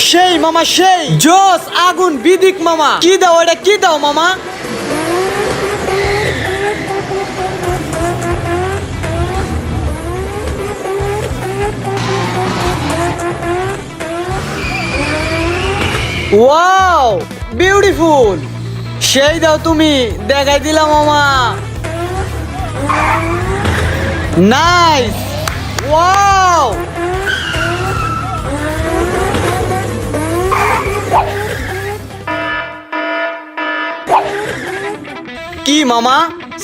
সেই মামা, সেই। জোস, আগুন, বিদিক মামা। কি দাও এটা, কি দাও মামা? Wow, beautiful. সেই দাও তুমি, দেখাই দিলাম মামা। নাইস। ওয়াও। কি মামা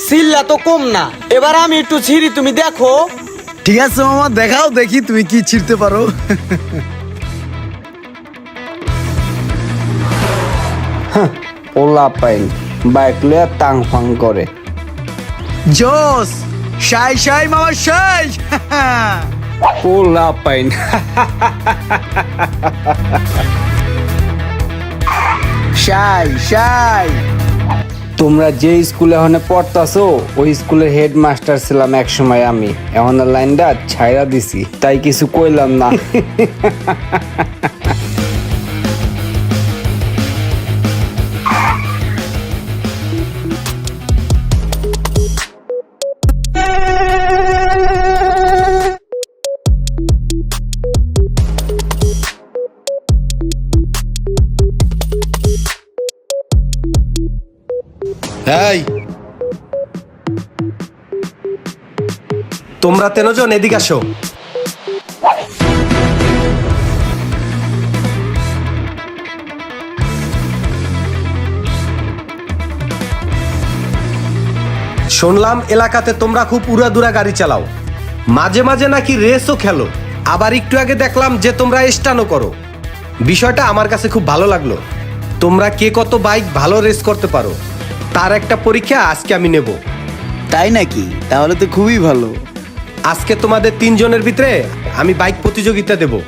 সিল্লা তো কম না। এবার আমি একটু ছিড়ি তুমি দেখো। ঠিক আছে মামা দেখাও দেখি তুমি কি ছিড়তে পারো। ওলা পাইন বাইক লইয়া তাং ফাং করে। জোস শাই শাই মামা শাই ওলা পাইন শাই শাই তোমরা যে স্কুলে এখন পড়তাছো, ওই স্কুলের হেডমাস্টার ছিলাম এক সময় আমি। এখন লাইনটা ছাইরা দিছি, তাই কিছু কইলাম না। এই। তোমরা তেনজন এদিকে আসো। শুনলাম এলাকাতে তোমরা খুব উড়াদুরা গাড়ি চালাও। মাঝে মাঝে নাকি রেসও খেলো। আবার একটু আগে দেখলাম যে তোমরা স্টানও করো। বিষয়টা আমার কাছে খুব ভালো লাগল। তোমরা কে কত বাইক ভালো রেস করতে পারো। তার একটা পরীক্ষা আজকে আমি নেব। তাই নাকি? তাহলে তো খুবই ভালো। আজকে তোমাদের তিনজনের ভিতরে আমি বাইক প্রতিযোগিতা দেব।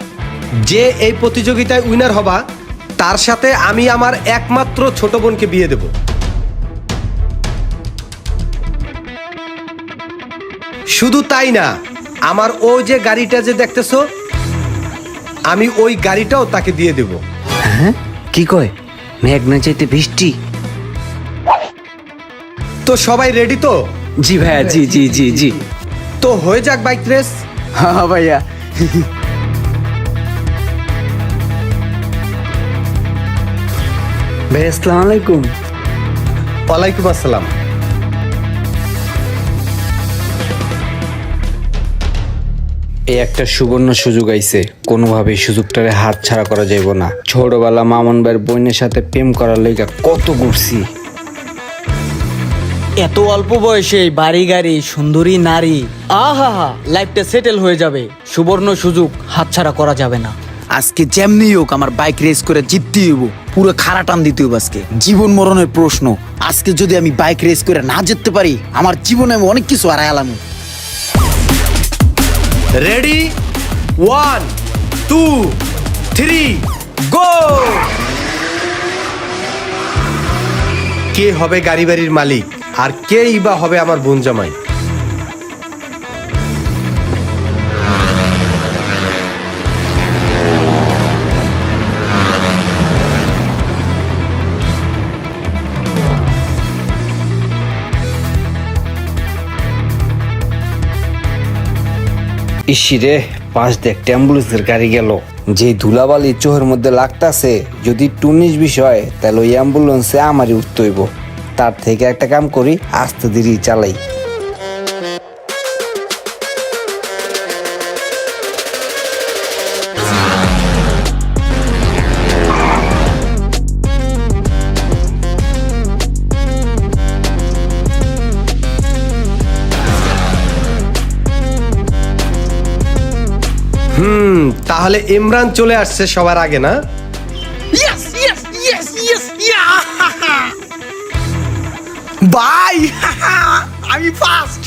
যে এই প্রতিযোগিতায় উইনার হবা তার সাথে আমি আমার একমাত্র ছোট বোনকে বিয়ে দেব। শুধু তাই না আমার ও যে গাড়িটা যে দেখতেছো আমি ওই গাড়িটাও তাকে দিয়ে দেব। হ্যাঁ? কি কয়? মেঘ না চাইতে বৃষ্টি? তো সবাই রেডি তো? জি ভাইয়া জি জি জি জি। তো হয়ে যাক বাইক রেস হ্যাঁ ভাইয়া। ভাই আসসালামু আলাইকুম। ওয়ালাইকুম আসসালাম। এই একটা সুবর্ণ সুযোগ আইছে। কোনোভাবে সুযোগটারে হাত ছাড়া করা যাইব না। ছোটবেলা মামন ভাইয়ের বোনের সাথে প্রেম করার লইগা কত ঘুরছি। এত অল্প বয়সে বাড়ি গাড়ি সুন্দরী নারী আহা হা লাইফটা সেটেল হয়ে যাবে। সুবর্ণ সুযোগ হাতছাড়া করা যাবে না। আজকে যেমনি হোক আমার বাইক রেস করে জিততে হইব পুরো খাড়া টান দিতে হইব আজকে। জীবন মরণের প্রশ্ন আজকে যদি আমি বাইক রেস করে না জিততে পারি আমার জীবনে আমি অনেক কিছু হারাইলাম ready one two three go কে হবে গাড়ি বাড়ির মালিক? আর কেই বা হবে আমার বোন জামাই? ইসিরে পাঁচ দেখ, অ্যাম্বুলেন্সের গাড়ি গেল। যে ধুলাবালি চোহের মধ্যে লাগতাছে, যদি টুনিশ বিষয় তাহলে ওই অ্যাম্বুলেন্সে আমারই উঠতে হইব। তার থেকে একটা কাম করি, আস্তে ধীরে চালাই। হুম, তাহলে ইমরান চলে আসছে সবার আগে, না? ভাই আমি ফার্স্ট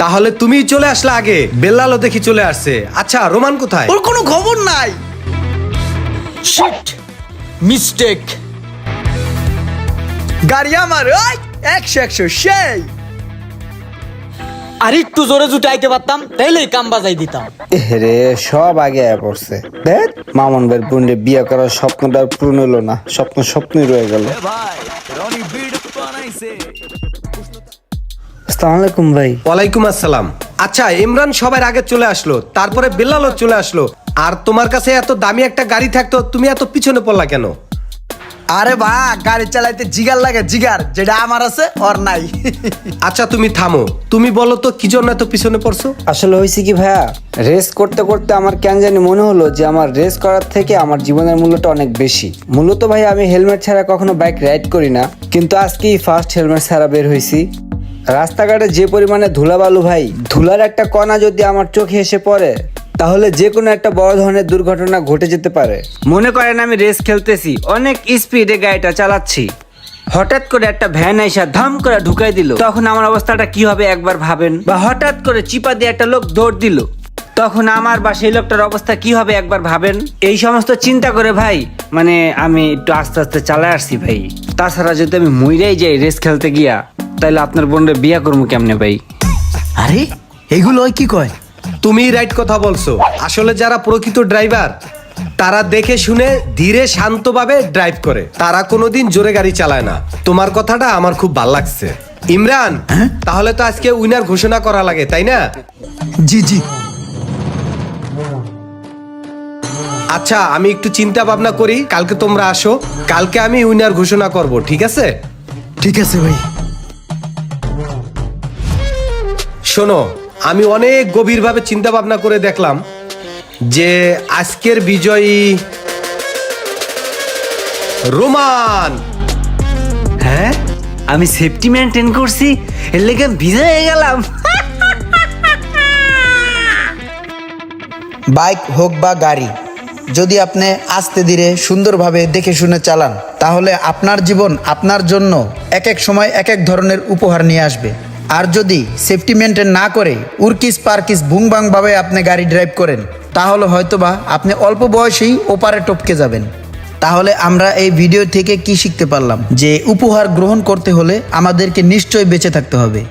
তাহলে তুমি চলে আসলে আগে। বেল্লালও দেখি চলে আসছে। আচ্ছা রোমান কোথায়? ওর কোনো খবর নাই। শিট মিস্টেক গাড়ি আমার ওই একশো একশো সেই। আর একটু জোরে জুটে আইতে পারতাম তাইলেই কাম বাজাই দিতাম। রে সব আগে আয়া পড়ছে। দেখ মামন ভাইয়ের বোনরে বিয়ে করার স্বপ্নটা আর পূরণ হলো না। স্বপ্ন স্বপ্নই রয়ে গেল। আসসালামু আলাইকুম ভাই। ওয়ালাইকুম আসসালাম। আচ্ছা ইমরান সবার আগে চলে আসলো তারপরে বেলালও চলে আসলো। আর তোমার কাছে এত দামি একটা গাড়ি থাকতো তুমি এত পিছনে পড়লা কেন? আরে বা গাড়ি চালাইতে জিগার লাগে জিগার যেটা আমার আছে ওর নাই। আচ্ছা তুমি থামো। তুমি বলো তো কি জন্য এত পিছনে পড়ছো? আসলে হয়েছে কি ভাইয়া রেস করতে করতে আমার কেন জানি মনে হলো যে আমার রেস করার থেকে আমার জীবনের মূল্যটা অনেক বেশি। মূলত ভাই আমি হেলমেট ছাড়া কখনো বাইক রাইড করি না কিন্তু আজকেই ফার্স্ট হেলমেট ছাড়া বের হয়েছি। রাস্তাঘাটে যে পরিমাণে ধুলাবালু ভাই ধুলার একটা কণা যদি আমার চোখে এসে পড়ে তাহলে যে কোনো একটা বড় ধরনের দুর্ঘটনা ঘটে যেতে পারে। মনে করেন আমি রেস খেলতেছি অনেক স্পিডে গাড়িটা চালাচ্ছি। হঠাৎ করে একটা ভ্যান আইসা ধাম করে ঢুকাই দিল। তখন আমার অবস্থাটা কি হবে একবার ভাবেন? বা হঠাৎ করে চিপা দিয়ে একটা লোক দৌড় দিল। তখন আমার বা সেই লোকটার অবস্থা কি হবে একবার ভাবেন? এই সমস্ত চিন্তা করে ভাই মানে আমি একটু আস্তে আস্তে চালায় আসছি ভাই। তাছাড়া যদি আমি মইরাই যাই রেস খেলতে গিয়া তাহলে আপনার বোনরে বিয়া করব কেমনে ভাই? আরে এগুলো ওই কি কয়? তুমি রাইট কথা বলছো। আসলে যারা প্রকৃত ড্রাইভার তারা দেখে শুনে ধীরে শান্তভাবে ড্রাইভ করে। তারা কোনোদিন জোরে গাড়ি চালায় না। তোমার কথাটা আমার খুব ভালো লাগছে। ইমরান তাহলে তো আজকে উইনার ঘোষণা করা লাগে তাই না? জি জি। আচ্ছা আমি একটু চিন্তা ভাবনা করি কালকে তোমরা আসো। কালকে আমি উইনার ঘোষণা করব ঠিক আছে? ঠিক আছে ভাই। শোনো আমি অনেক গভীরভাবে চিন্তা ভাবনা করে দেখলাম যে আজকের বিজয়ী রোমান। হ্যাঁ? আমি সেফটি মেনটেন করছি এর লেগে ভিজে হয়ে গেলাম। বাইক হোক বা গাড়ি যদি আপনি আস্তে ধীরে সুন্দরভাবে দেখে শুনে চালান তাহলে আপনার জীবন আপনার জন্য এক এক সময় এক এক ধরনের উপহার নিয়ে আসবে। আর যদি সেফটি মেনটেন না করে উর্কিস পার্কিস ভাবে আপনি গাড়ি ড্রাইভ করেন, তাহলে হয়তোবা আপনি অল্প বয়সেই ওপারে টপকে যাবেন। তাহলে আমরা এই ভিডিও থেকে কি শিখতে পারলাম? যে উপহার গ্রহণ করতে হলে আমাদেরকে নিশ্চয়ই বেঁচে থাকতে হবে।